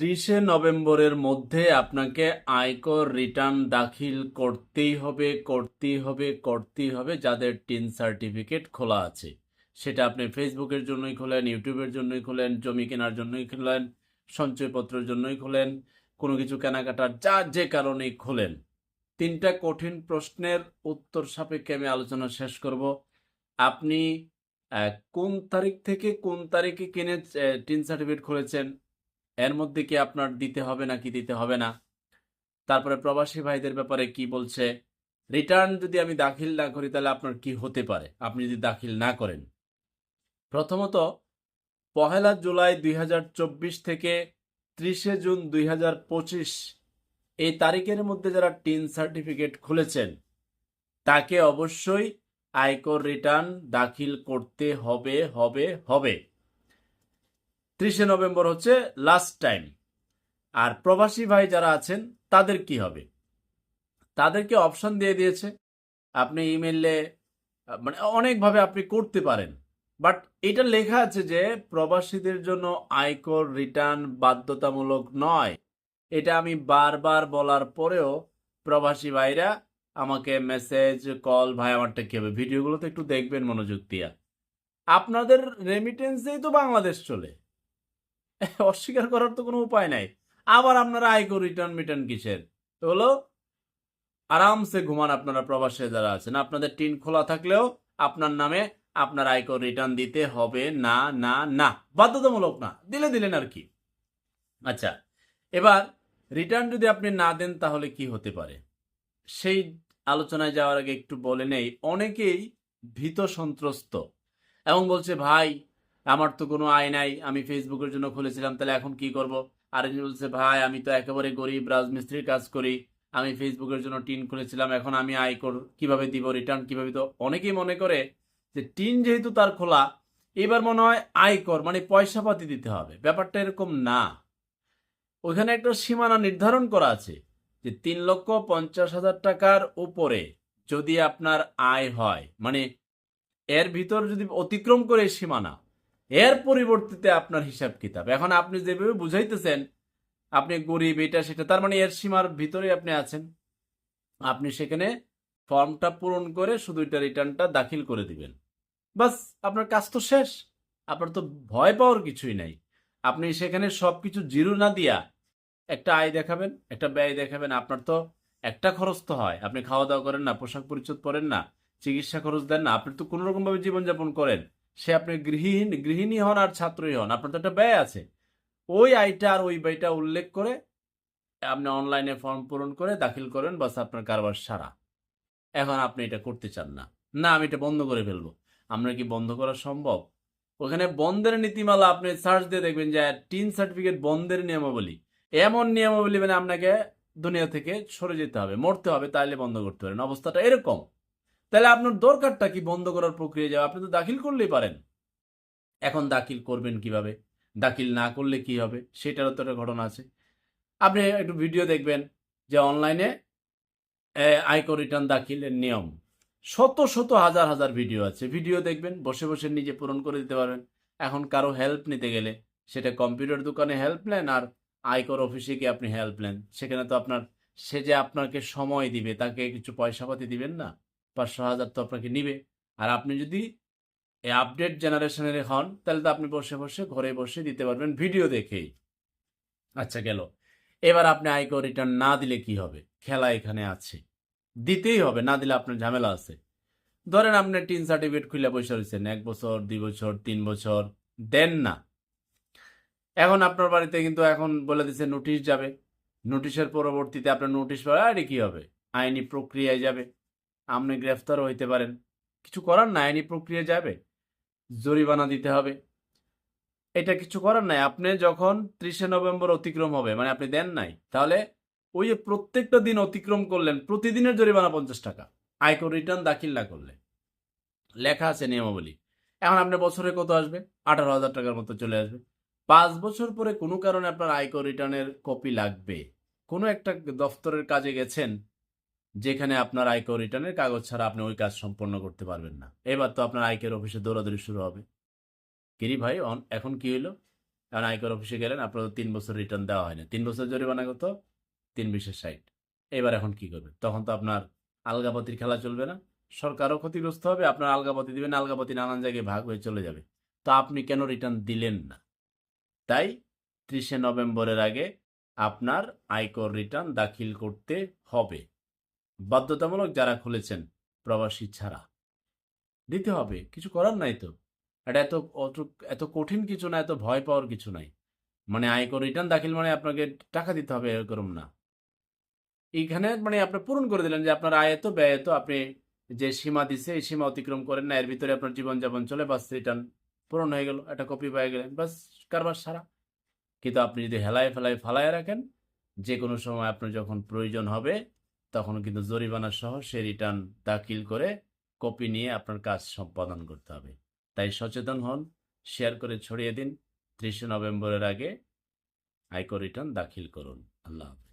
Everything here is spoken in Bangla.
ত্রিশে নভেম্বরের মধ্যে আপনাকে আয়কর রিটার্ন দাখিল করতেই হবে করতেই হবে করতেই হবে যাদের টিন সার্টিফিকেট খোলা আছে। সেটা আপনি ফেসবুকের জন্যই খোলেন, ইউটিউবের জন্যই খোলেন, জমি কেনার জন্যই খোলেন, সঞ্চয়পত্রের জন্যই খোলেন, কোনো কিছু কেনাকাটার যা যে কারণেই খোলেন। তিনটা কঠিন প্রশ্নের উত্তর সাপেক্ষে আমি আলোচনা শেষ করব। আপনি কোন তারিখ থেকে কোন তারিখে কিনে টিন সার্টিফিকেট খুলেছেন? এর মধ্যে কি আপনার দিতে হবে না কি দিতে হবে না? তারপরে প্রবাসী ভাইদের ব্যাপারে কি বলছে? রিটার্ন যদি আমি দাখিল না করি তাহলে আপনার কি হতে পারে? আপনি যদি দাখিল না করেন। প্রথমত, পহেলা জুলাই দুই হাজার চব্বিশ থেকে ত্রিশে জুন দুই হাজার পঁচিশ এই তারিখের মধ্যে যারা টিন সার্টিফিকেট খুলেছেন, তাকে অবশ্যই আয়কর রিটার্ন দাখিল করতে হবে হবে হবে। ত্রিশে নভেম্বর হচ্ছে লাস্ট টাইম আর প্রবাসী ভাই যারা আছেন, তাদের কি হবে? তাদেরকে অপশন দিয়ে দিয়েছে। আপনি ইমেলে মানে অনেকভাবে আপনি করতে পারেন। বাট এটা লেখা আছে যে প্রবাসীদের জন্য আয়কর রিটার্ন বাধ্যতামূলক নয়। এটা আমি বারবার বলার পরেও প্রবাসী ভাইরা আমাকে মেসেজ কল ভাই আমারটা কি হবে। ভিডিওগুলো তো একটু দেখবেন মনোযোগ দিয়া। আপনাদের রেমিটেন্সেই তো বাংলাদেশ চলে। অস্বীকার করার তো কোনো উপায় নাই। আবার আপনারা আয়কর রিটার্ন মিটার্ন কিসের? তো হলো, আরামসে ঘুমান আপনারা প্রবাসে যারা আছেন। আপনাদের টিন খোলা থাকলেও আপনার নামে আপনার আয়কর রিটার্ন দিতে হবে না না না। বাধ্যতামূলক না, দিলে দিলেন আর কি। আচ্ছা এবার রিটার্ন যদি আপনি না দেন তাহলে কি হতে পারে? সেই আলোচনায় যাওয়ার আগে একটু বলে নেই, অনেকেই ভীত সন্ত্রস্ত এবং বলছে, ভাই আমার তো কোনো আয় নাই, আমি ফেসবুকের জন্য খুলেছিলাম, তাহলে এখন কি করব? আরেকজন বলছে, ভাই, আমি তো একেবারে গরিব, রাজমিস্ত্রির কাজ করি। আমি ফেসবুকের জন্য টিন খুলেছিলাম, এখন আমি আয় কর, কীভাবে দিব রিটার্ন কীভাবে তো অনেকেই মনে করে যে টিন যেহেতু তার খোলা, এবার মনে হয় আয়কর মানে পয়সা পাতি দিতে হবে। ব্যাপারটা এরকম না। ওইখানে একটা সীমানা নির্ধারণ করা আছে যে তিন লক্ষ পঞ্চাশ হাজার টাকার উপরে যদি আপনার আয় হয় মানে এর ভিতর যদি অতিক্রম করে সীমানা এর পরিবর্তিতে আপনার হিসাব কিতাব। এখন আপনি যেভাবে বুঝাইতেছেন, আপনি গরিব, এটা সেটা, তার মানে এর সীমার ভিতরে আপনি আছেন। আপনি সেখানে ফর্মটা পূরণ করে শুধু এটা রিটার্নটা দাখিল করে দিবেন। বাস, আপনার কাজ তো শেষ। আপনার তো ভয় পাওয়ার কিছুই নাই। আপনি সেখানে সব কিছু জিরো না দিয়া একটা আয় দেখাবেন, একটা ব্যয় দেখাবেন, আপনার তো একটা খরচ তো হয়। আপনি খাওয়া দাওয়া করেন না পোশাক পরিচ্ছদ পরেন না, চিকিৎসা খরচ দেন না, আপনি তো কোনো রকমভাবে জীবনযাপন করেন। সে আপনি গৃহহীন গৃহিণী হন আর ছাত্রই হন। আপনার তো একটা ব্যয় আছে। ওই আয়টা আর ওই ব্যয়টা উল্লেখ করে আপনি অনলাইনে ফর্ম পূরণ করে দাখিল করেন, বাস আপনার কারবার সারা। এখন আপনি এটা করতে চান না। না, আমি এটা বন্ধ করে ফেলব। আমরা কি বন্ধ করা সম্ভব? ওখানে বন্ধের নীতিমালা আপনি সার্চ দিয়ে দেখবেন যে টিন সার্টিফিকেট বন্ধের নিয়মাবলী। এমন নিয়মাবলী মানে আপনাকে দুনিয়া থেকে সরে যেতে হবে, মরতে হবে, তাইলে বন্ধ করতে পারেন। অবস্থাটা এরকম। তাহলে আপনার দরকারটা কি বন্ধ করার প্রক্রিয়া যাবে আপনি তো দাখিল করলেই পারেন। এখন দাখিল করবেন কীভাবে? দাখিল না করলে কি হবে? সেটারও তো একটা ঘটনা আছে। আপনি একটু ভিডিও দেখবেন যে অনলাইনে আয়কর রিটার্ন দাখিলের নিয়ম। শত শত, হাজার হাজার ভিডিও আছে। ভিডিও দেখবেন, বসে বসে নিজে পূরণ করে দিতে পারবেন। এখন কারও হেল্প নিতে গেলে সেটা কম্পিউটার দোকানে হেল্প নেন আর আয়কর অফিসে গিয়ে আপনি হেল্প নেন। সেখানে তো আপনার, সে যে আপনাকে সময় দিবে, তাকে কিছু পয়সা পাতি দিবেন না। পাঁচশো হাজার তো আপনাকে নিবে। আর আপনি যদি এই আপডেট জেনারেশনের হন, তাহলে তো আপনি বসে বসে ঘরে বসে দিতে পারবেন ভিডিও দেখেই। আচ্ছা গেল। এবার আপনি আয়কর রিটার্ন না দিলে কি হবে? খেলা এখানে আছে। দিতেই হবে, না দিলে আপনার ঝামেলা আছে। ধরেন আপনি টিন সার্টিফিকেট খুলে বসে রয়েছেন, এক বছর, দুই বছর, তিন বছর, দেন না। এখন আপনার বাড়িতে কিন্তু এখন বলে দিচ্ছে নোটিশ যাবে। নোটিশের পরবর্তীতে আপনার নোটিশ পাওয়া আরে কি হবে? আইনি প্রক্রিয়ায় যাবে। আপনি গ্রেফতারও হইতে পারেন। কিছু করার নাই আইনি প্রক্রিয়া যাবে। জরিমানা দিতে হবে। এটা কিছু করার নাই। আপনি যখন ত্রিশে নভেম্বর অতিক্রম হবে মানে আপনি দেন নাই, তাহলে ওই প্রত্যেকটা দিন অতিক্রম করলেন, প্রতিদিনের জরিমানা পঞ্চাশ টাকা। আয়কর রিটার্ন দাখিল না করলে। লেখা আছে নিয়মাবলী। এখন আপনার বছরে কত আসবে? আঠারো হাজার টাকার মতো চলে আসবে। পাঁচ বছর পরে কোনো কারণে আপনার আয়কর রিটার্নের কপি লাগবে। কোনো একটা দফতরের কাজে গেছেন যেখানে আপনার আয়কর রিটার্নের কাগজ ছাড়া আপনি ওই কাজ সম্পন্ন করতে পারবেন না। এবার তো আপনার আয়কর অফিসে দৌড়াদৌড়ি শুরু হবে। কিরি ভাই এখন কি হইল? এখন আয়কর অফিসে গেলেন আপনার তিন বছর রিটার্ন দেওয়া হয় না তিন বছর জরিমানা কত? তিন বিশের ষাট। এবার এখন কি করবে তখন তো আপনার আলগাপতির খেলা চলবে না। সরকারও ক্ষতিগ্রস্ত হবে, আপনার আলগাপতি দিবেন আলগাপাতি নানান জায়গায় ভাগ হয়ে চলে যাবে। তা আপনি কেন রিটার্ন দিলেন না? তাই ত্রিশে নভেম্বরের আগে আপনার আয়কর রিটার্ন দাখিল করতে হবে। বাধ্যতামূলক যারা খুলেছেন প্রবাসী ছাড়া। দিতে হবে, কিছু করার নাই তো। এটা এত অত এত কঠিন কিছু না, এত ভয় পাওয়ার কিছু নাই। মানে আয়কর রিটার্ন দাখিল মানে আপনাকে টাকা দিতে হবে, এরকম না। এইখানে মানে আপনি পূরণ করে দিলেন যে আপনার আয় এত, ব্যয় এত, আপনি যে সীমা দিছে, এই সীমা অতিক্রম করেন না, এর ভিতরে আপনার জীবনযাপন চলে, বাস রিটার্ন পূরণ হয়ে গেল, একটা কপি পেয়ে গেলেন, বাস কারবার সারা। কিন্তু আপনি যদি হেলায় ফেলায় ফালায় রাখেন যে কোনো সময় আপনার যখন প্রয়োজন হবে তখন কিন্তু জরিমানা সহ সে রিটার্ন দাখিল করে কপি নিয়ে আপনার কাজ সম্পাদন করতে হবে। তাই সচেতন হন শেয়ার করে ছড়িয়ে দিন। ত্রিশে নভেম্বরের আগে আয়কর রিটার্ন দাখিল করুন। আল্লাহ হাফেজ।